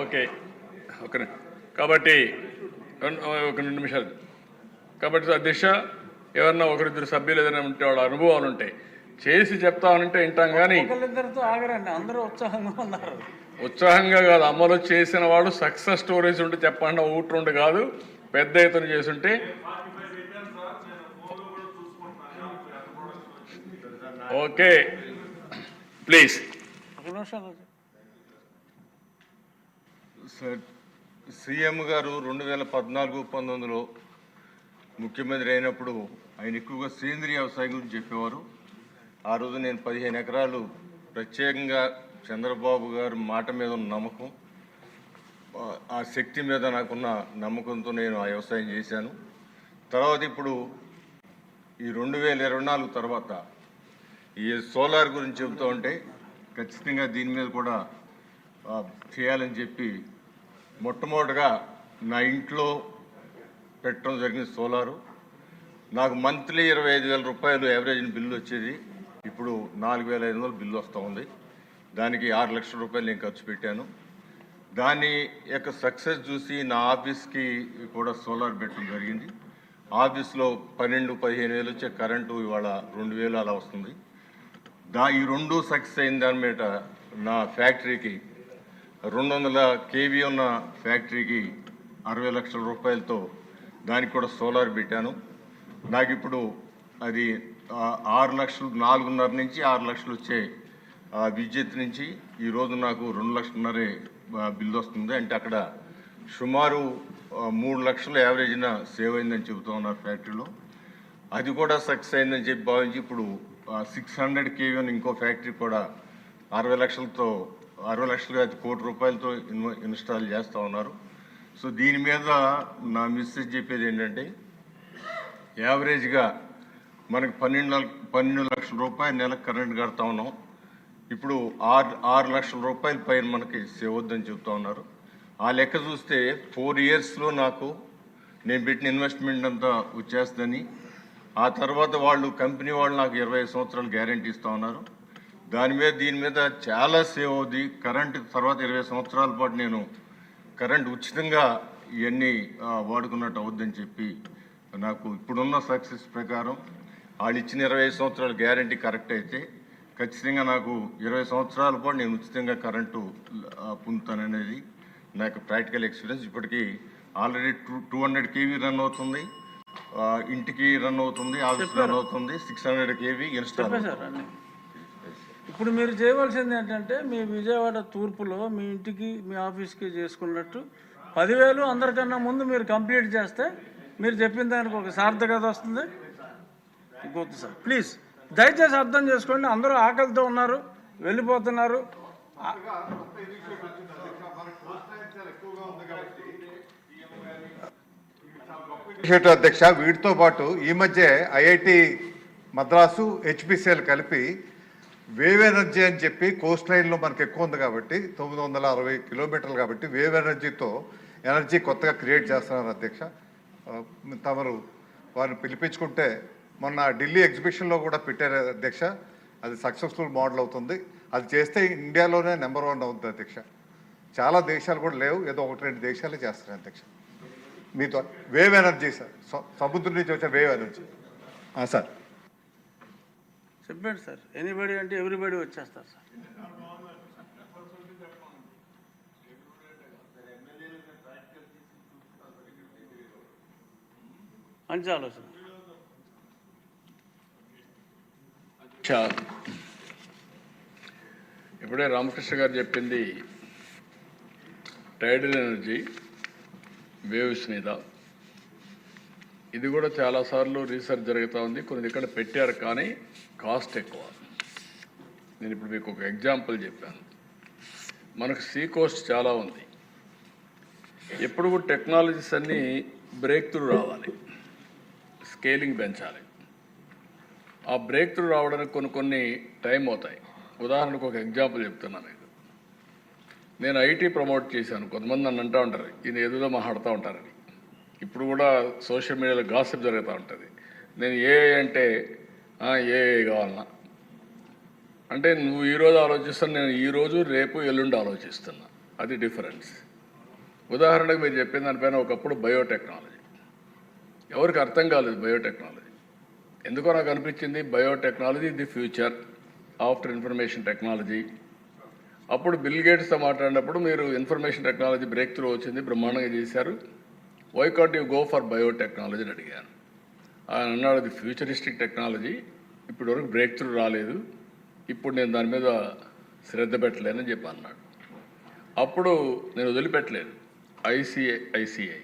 Okay. ఒక కాబట్టి ఒక రెండు నిమిషాలు. కాబట్టి అధ్యక్ష ఎవరన్నా ఒకరిద్దరు సభ్యులు ఏదైనా ఉంటే వాళ్ళ అనుభవాలు ఉంటాయి. చేసి చెప్తామనంటే వింటాం కానీ అందరూ ఉత్సాహంగా ఉన్నారు. ఉత్సాహంగా కాదు. అమలు చేసిన వాళ్ళు సక్సెస్ స్టోరీస్ ఉంటే చెప్పండి. ఊటు రెండు కాదు. పెద్ద ఎత్తున చేసుంటే ఓకే. ప్లీజ్. సీఎం గారు రెండు వేల పద్నాలుగు పంతొమ్మిదిలో ముఖ్యమంత్రి అయినప్పుడు ఆయన ఎక్కువగా సేంద్రియ వ్యవసాయం గురించి చెప్పేవారు. ఆ రోజు నేను పదిహేను ఎకరాలు ప్రత్యేకంగా చంద్రబాబు గారి మాట మీద ఉన్న నమ్మకం ఆ- శక్తి మీద నాకున్న నమ్మకంతో నేను ఆ వ్యవసాయం చేశాను. తర్వాత ఇప్పుడు ఈ రెండు వేల ఇరవై నాలుగు తర్వాత ఈ సోలార్ గురించి చెబుతూ ఉంటే ఖచ్చితంగా దీని మీద కూడా చేయాలని చెప్పి మొట్టమొదటిగా నా ఇంట్లో పెట్టడం జరిగింది సోలారు. నాకు మంత్లీ ఇరవై ఐదు వేల రూపాయలు యావరేజ్ బిల్లు వచ్చేది. ఇప్పుడు నాలుగు వేల ఐదు వందలు బిల్లు వస్తూ ఉంది. దానికి ఆరు లక్షల రూపాయలు నేను ఖర్చు పెట్టాను. దాని యొక్క సక్సెస్ చూసి నా ఆఫీస్కి కూడా సోలార్ పెట్టడం జరిగింది. ఆఫీస్లో పన్నెండు పదిహేను వేలు వచ్చే కరెంటు ఇవాళ రెండు వేలు అలా వస్తుంది. దా ఈ రెండు సక్సెస్ అయిన దాని మీద నా ఫ్యాక్టరీకి రెండు వందల కేవీ ఉన్న ఫ్యాక్టరీకి అరవై లక్షల రూపాయలతో దానికి కూడా సోలార్ పెట్టాను. నాకు ఇప్పుడు అది ఆరు లక్షలు నాలుగున్నర నుంచి ఆరు లక్షలు వచ్చే విద్యుత్ నుంచి ఈరోజు నాకు రెండు లక్షలన్నరే బిల్లు వస్తుంది. అంటే అక్కడ సుమారు మూడు లక్షల యావరేజ్న సేవ్ అయిందని చెబుతూ ఉన్నారు ఫ్యాక్టరీలో. అది కూడా సక్సెస్ అయిందని చెప్పి భావించి ఇప్పుడు సిక్స్ హండ్రెడ్ కేవీ అని ఇంకో ఫ్యాక్టరీ కూడా అరవై లక్షలతో అరవై లక్షలు అది కోటి రూపాయలతో ఇన్స్టాల్ చేస్తూ ఉన్నారు. సో దీని మీద నా మెసేజ్ చెప్పేది ఏంటంటే యావరేజ్గా మనకి పన్నెండు పన్నెండు లక్షల రూపాయలు నెలకు కరెంట్ కడతా ఉన్నాం. ఇప్పుడు ఆరు ఆరు లక్షల రూపాయల పైన మనకి సేవద్దని చెప్తా ఉన్నారు. ఆ లెక్క చూస్తే ఫోర్ ఇయర్స్లో నాకు నేను పెట్టిన ఇన్వెస్ట్మెంట్ అంతా వచ్చేస్తుందని ఆ తర్వాత వాళ్ళు కంపెనీ వాళ్ళు నాకు ఇరవై సంవత్సరాలు గ్యారంటీ ఇస్తూ ఉన్నారు. దాని మీద దీని మీద చాలా సేవ్ అవుద్ది. కరెంట్ తర్వాత ఇరవై సంవత్సరాల పాటు నేను కరెంట్ ఉచితంగా ఇవన్నీ వాడుకున్నట్టు అవుద్దని చెప్పి నాకు ఇప్పుడున్న సక్సెస్ ప్రకారం వాళ్ళు ఇచ్చిన ఇరవై సంవత్సరాల గ్యారంటీ కరెక్ట్ అయితే ఖచ్చితంగా నాకు ఇరవై సంవత్సరాల పాటు నేను ఉచితంగా కరెంటు పొందుతాననేది నాకు ప్రాక్టికల్ ఎక్స్పీరియన్స్. ఇప్పటికీ already two two hundred KV run అవుతుంది. ఇంటికి రన్ అవుతుంది ఆఫీస్ రన్ అవుతుంది. సిక్స్ హండ్రెడ్ కేవీ ఇన్స్టాల్ ఇప్పుడు మీరు చేయవలసింది ఏంటంటే మీ విజయవాడ తూర్పులో మీ ఇంటికి మీ ఆఫీస్కి చేసుకున్నట్టు పదివేలు అందరికన్నా ముందు మీరు కంప్లీట్ చేస్తే మీరు చెప్పిన దానికి ఒక సార్థకత వస్తుంది. గుర్తు సార్. ప్లీజ్ దయచేసి అర్థం చేసుకోండి. అందరూ ఆకలితో ఉన్నారు వెళ్ళిపోతున్నారు. అధ్యక్ష వీటితో పాటు ఈ మధ్య ఐఐటి మద్రాసు హెచ్పిసిఎల్ కలిపి వేవ్ ఎనర్జీ అని చెప్పి కోస్ట్ లైన్లో మనకి ఎక్కువ ఉంది కాబట్టి తొమ్మిది వందల అరవై కిలోమీటర్లు కాబట్టి వేవ్ ఎనర్జీతో ఎనర్జీ కొత్తగా క్రియేట్ చేస్తున్నారు అధ్యక్ష. తమరు వారిని పిలిపించుకుంటే మొన్న ఢిల్లీ ఎగ్జిబిషన్లో కూడా పెట్టారు అధ్యక్ష. అది సక్సెస్ఫుల్ మోడల్ అవుతుంది. అది చేస్తే ఇండియాలోనే నెంబర్ వన్ అవుతుంది అధ్యక్ష. చాలా దేశాలు కూడా లేవు. ఏదో ఒకటి రెండు దేశాలే చేస్తున్నాయి అధ్యక్ష. మీతో వేవ్ ఎనర్జీ సార్. స- సముద్రం నుంచి వచ్చే వేవ్ ఎనర్జీ. సార్. చెప్పండి సార్. ఎనీబడి అంటే ఎవ్రీబడి వచ్చేస్తారు సార్. మంచి ఆలోచన. ఇప్పుడే రామకృష్ణ గారు చెప్పింది టైడల్ ఎనర్జీ వేవ్స్ మీద. ఇది కూడా చాలాసార్లు రీసెర్చ్ జరుగుతూ ఉంది. కొన్ని ఇక్కడ పెట్టారు కానీ కాస్ట్ ఎక్కువ. నేను ఇప్పుడు మీకు ఒక ఎగ్జాంపుల్ చెప్పాను. మనకు సీ కోస్ట్ చాలా ఉంది. ఎప్పుడు కూడా టెక్నాలజీస్ అన్నీ బ్రేక్ త్రూ రావాలి. స్కేలింగ్ పెంచాలి. ఆ బ్రేక్ త్రూ రావడానికి కొన్ని కొన్ని టైం అవుతాయి. ఉదాహరణకు ఒక ఎగ్జాంపుల్ చెప్తున్నాను నేను. ఐటీ ప్రమోట్ చేశాను. కొంతమంది నన్ను అంటూ ఉంటారు. ఈయన ఏదేదో మాట్లాడుతూ ఉంటారని. ఇప్పుడు కూడా సోషల్ మీడియాలో గాసిప్ జరుగుతూ ఉంటుంది. నేను ఏ అంటే ఏ కావాలన్నా. అంటే నువ్వు ఈరోజు ఆలోచిస్తాను నేను ఈరోజు రేపు ఎల్లుండి ఆలోచిస్తున్నా. అది డిఫరెన్స్. ఉదాహరణకు మీరు చెప్పిన దానిపైన ఒకప్పుడు బయోటెక్నాలజీ. ఎవరికి అర్థం కాలేదు బయోటెక్నాలజీ. ఎందుకో నాకు అనిపించింది biotechnology the future after information technology. అప్పుడు బిల్ గేట్స్తో మాట్లాడినప్పుడు మీరు ఇన్ఫర్మేషన్ టెక్నాలజీ బ్రేక్ త్రూ వచ్చింది బ్రహ్మాండంగా చేశారు. Why can't you go for biotechnology అని అడిగాను. ఆయన అన్నాడు అది ఫ్యూచరిస్టిక్ టెక్నాలజీ ఇప్పటి వరకు బ్రేక్ త్రూ రాలేదు. ఇప్పుడు నేను దాని మీద శ్రద్ధ పెట్టలేనని చెప్పి అన్నాడు. అప్పుడు నేను వదిలిపెట్టలేదు. ఐసిఐ ఐసిఐ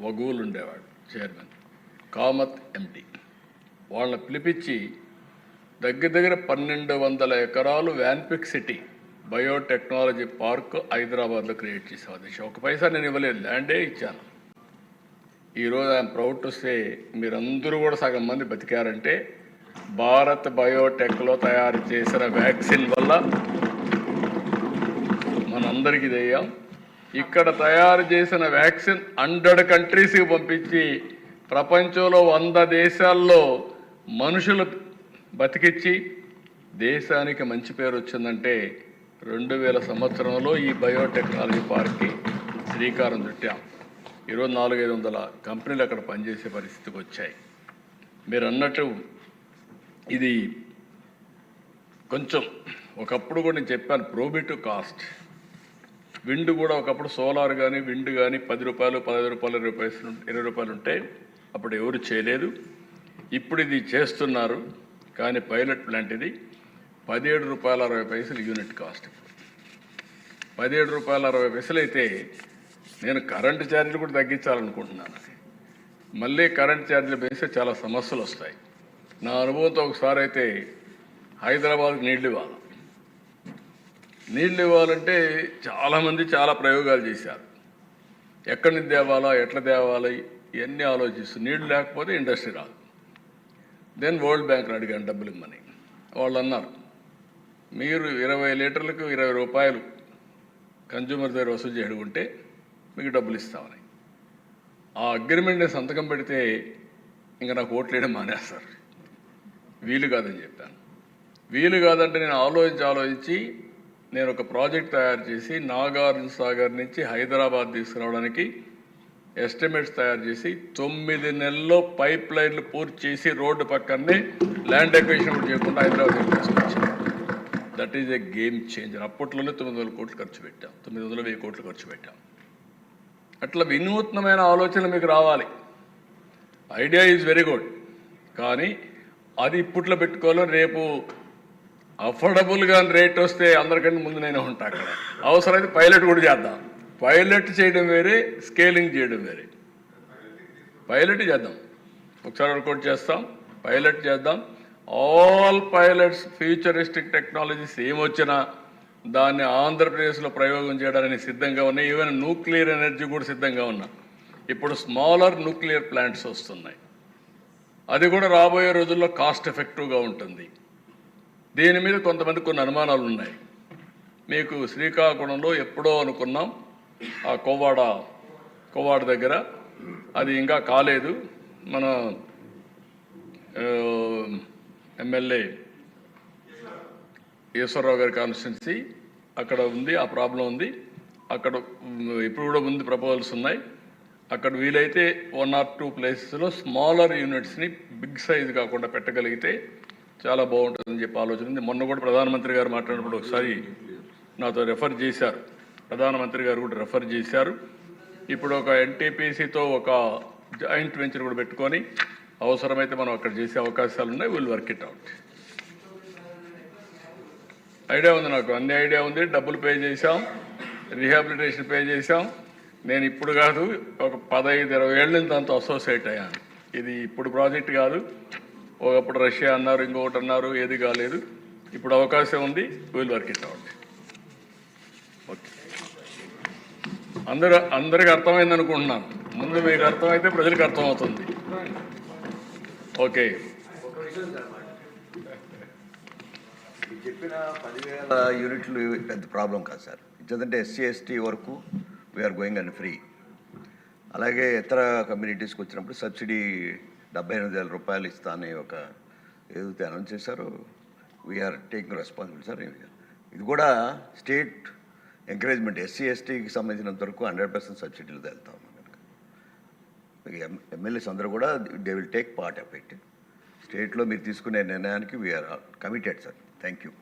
వగూలు ఉండేవాడు చైర్మన్ కామత్ ఎండి వాళ్ళని పిలిపించి దగ్గర దగ్గర పన్నెండు వందల ఎకరాలు వ్యాన్పిక్ సిటీ బయోటెక్నాలజీ పార్క్ హైదరాబాద్లో క్రియేట్ చేసాం అది ఒక పైసా నేను ఇవ్వలేదు ల్యాండే ఇచ్చాను. ఈరోజు ఐఎమ్ ప్రౌడ్ టు సే మీరందరూ కూడా సగం మంది బతికారంటే భారత్ బయోటెక్లో తయారు చేసిన వ్యాక్సిన్ వల్ల మనందరికీ దెయ్యం. ఇక్కడ తయారు చేసిన వ్యాక్సిన్ హండ్రెడ్ కంట్రీస్కి పంపించి ప్రపంచంలో వంద దేశాల్లో మనుషులు బతికిచ్చి దేశానికి మంచి పేరు వచ్చిందంటే రెండు వేల సంవత్సరంలో ఈ బయోటెక్నాలజీ పార్క్కి శ్రీకారం చుట్టాం. ఈరోజు ఐదు వందల కంపెనీలు అక్కడ పనిచేసే పరిస్థితికి వచ్చాయి. మీరు అన్నట్టు ఇది కొంచెం ఒకప్పుడు కూడా నేను చెప్పాను ప్రోబిటివ్ కాస్ట్ విండ్ కూడా ఒకప్పుడు సోలార్ కానీ విండ్ కానీ పది రూపాయలు పదహైదు రూపాయలు ఇరవై పైసలు ఇరవై రూపాయలు ఉంటే అప్పుడు ఎవరు చేయలేదు. ఇప్పుడు ఇది చేస్తున్నారు కానీ పైలట్ ప్లాంట్ ఇది పదిహేడు రూపాయల అరవై పైసలు యూనిట్ కాస్ట్ పదిహేడు రూపాయల అరవై పైసలు అయితే నేను కరెంటు ఛార్జీలు కూడా తగ్గించాలనుకుంటున్నాను. మళ్ళీ కరెంట్ ఛార్జీలు పెంచితే చాలా సమస్యలు వస్తాయి. నా అనుభవంతో ఒకసారి అయితే హైదరాబాద్కి నీళ్ళు ఇవ్వాలి. నీళ్ళు ఇవ్వాలంటే చాలామంది చాలా ప్రయోగాలు చేశారు. ఎక్కడి నుంచి తేవాలా ఎట్లా తేవాలి ఇవన్నీ ఆలోచిస్తూ నీళ్ళు లేకపోతే ఇండస్ట్రీ రాదు. దెన్ వరల్డ్ బ్యాంక్ని అడిగాను డబ్బులు ఇమ్మని. వాళ్ళు అన్నారు మీరు ఇరవై లీటర్లకు ఇరవై రూపాయలు కన్జ్యూమర్ దగ్గర వసూలు చేయడుకుంటే మీకు డబ్బులు ఇస్తామని. ఆ అగ్రిమెంట్ సంతకం పెడితే ఇంకా నాకు ఓట్లు వేయడం మానేస్తారు. వీలు కాదని చెప్పాను. వీలు కాదంటే నేను ఆలోచించి ఆలోచించి నేను ఒక ప్రాజెక్ట్ తయారు చేసి నాగార్జున సాగర్ నుంచి హైదరాబాద్ తీసుకురావడానికి ఎస్టిమేట్స్ తయారు చేసి తొమ్మిది నెలల్లో పైప్ లైన్లు పూర్తి చేసి రోడ్డు పక్కనే ల్యాండ్ ఎక్వేషన్ కూడా చేయకుండా హైదరాబాద్ తీసుకొచ్చాను. That is a game changer. అప్పట్లోనే తొమ్మిది వందల కోట్లు ఖర్చు పెట్టాం. తొమ్మిది వందల వెయ్యి కోట్లు ఖర్చు పెట్టాం. అట్లా వినూత్నమైన ఆలోచన మీకు రావాలి. Idea is very good. కానీ అది ఇప్పట్లో పెట్టుకోవాలి రేపు అఫోర్డబుల్గా రేట్ వస్తే అందరికంటే ముందు నేను ఉంటా అక్కడ. అవసరమైతే పైలట్ కూడా చేద్దాం. పైలట్ చేయడం వేరే స్కేలింగ్ చేయడం వేరే. పైలట్ చేద్దాం. ఒకసారి వర్కౌట్ చేస్తాం పైలట్ చేద్దాం. ఆల్ పైలట్స్ ఫ్యూచరిస్టిక్ టెక్నాలజీస్ ఏమొచ్చినా దాన్ని ఆంధ్రప్రదేశ్లో ప్రయోగం చేయడానికి సిద్ధంగా ఉన్నాయి ఈవెన్ న్యూక్లియర్ ఎనర్జీ కూడా సిద్ధంగా ఉన్నా. ఇప్పుడు స్మాలర్ న్యూక్లియర్ ప్లాంట్స్ వస్తున్నాయి. అది కూడా రాబోయే రోజుల్లో కాస్ట్ ఎఫెక్టివ్గా ఉంటుంది. దీని మీద కొంతమంది కొన్ని అనుమానాలు ఉన్నాయి. మీకు శ్రీకాకుళంలో ఎప్పుడో అనుకున్నాం ఆ కొవ్వాడ కొవ్వాడ దగ్గర. అది ఇంకా కాలేదు. మన ఎమ్మెల్యే ఈశ్వరరావు గారి కాన్స్టిట్యున్సీ అక్కడ ఉంది ఆ ప్రాబ్లం ఉంది. అక్కడ ఇప్పుడు కూడా ముందు ప్రపోజల్స్ ఉన్నాయి. అక్కడ వీలైతే వన్ ఆర్ టూ ప్లేసెస్లో స్మాలర్ యూనిట్స్ని బిగ్ సైజ్ కాకుండా పెట్టగలిగితే చాలా బాగుంటుందని చెప్పి ఆలోచన ఉంది. మొన్న కూడా ప్రధానమంత్రి గారు మాట్లాడినప్పుడు ఒకసారి నాతో రెఫర్ చేశారు. ప్రధానమంత్రి గారు కూడా రెఫర్ చేశారు. ఇప్పుడు ఒక ఎన్టీపీసీతో ఒక జాయింట్ వెంచర్ కూడా పెట్టుకొని అవసరమైతే మనం అక్కడ చేసే అవకాశాలు ఉన్నాయి will work it out. Idea ఉంది నాకు. అన్ని ఐడియా ఉంది. డబ్బులు పే చేశాం. రీహాబిలిటేషన్ పే చేశాం. నేను ఇప్పుడు కాదు ఒక పదహైదు ఇరవై ఏళ్ళ నుంచి దాంతో అసోసియేట్ అయ్యాను. ఇది ఇప్పుడు ప్రాజెక్ట్ కాదు. ఒకప్పుడు రష్యా అన్నారు ఇంకొకటి అన్నారు ఏది కాలేదు. ఇప్పుడు అవకాశం ఉంది. Will work it out okay అందరూ అందరికి అర్థమైంది అనుకుంటున్నాను. ముందు మీకు అర్థమైతే ప్రజలకు అర్థమవుతుంది. ఓకే మీరు చెప్పిన పదివేల యూనిట్లు పెద్ద ప్రాబ్లం కాదు సార్. ఎందుకంటే ఎస్సీ ఎస్టీ వరకు వీఆర్ గోయింగ్ అండ్ ఫ్రీ అలాగే ఇతర కమ్యూనిటీస్కి వచ్చినప్పుడు సబ్సిడీ డెబ్బై ఎనిమిది వేల రూపాయలు ఇస్తా అనే ఒక ఏదైతే అనౌన్స్ చేశారో వీఆర్ టేకింగ్ రెస్పాన్సిబిలిటీ సార్. ఇది కూడా స్టేట్ ఎంకరేజ్మెంట్ ఎస్సీ ఎస్టీకి సంబంధించినంత వరకు హండ్రెడ్ పర్సెంట్ సబ్సిడీలు వెళ్తా ఉన్నాం కనుక. ఎమ్మెల్యేస్ అందరూ కూడా they will take part of it స్టేట్లో మీరు తీసుకునే నిర్ణయానికి we're committed sir. Thank you.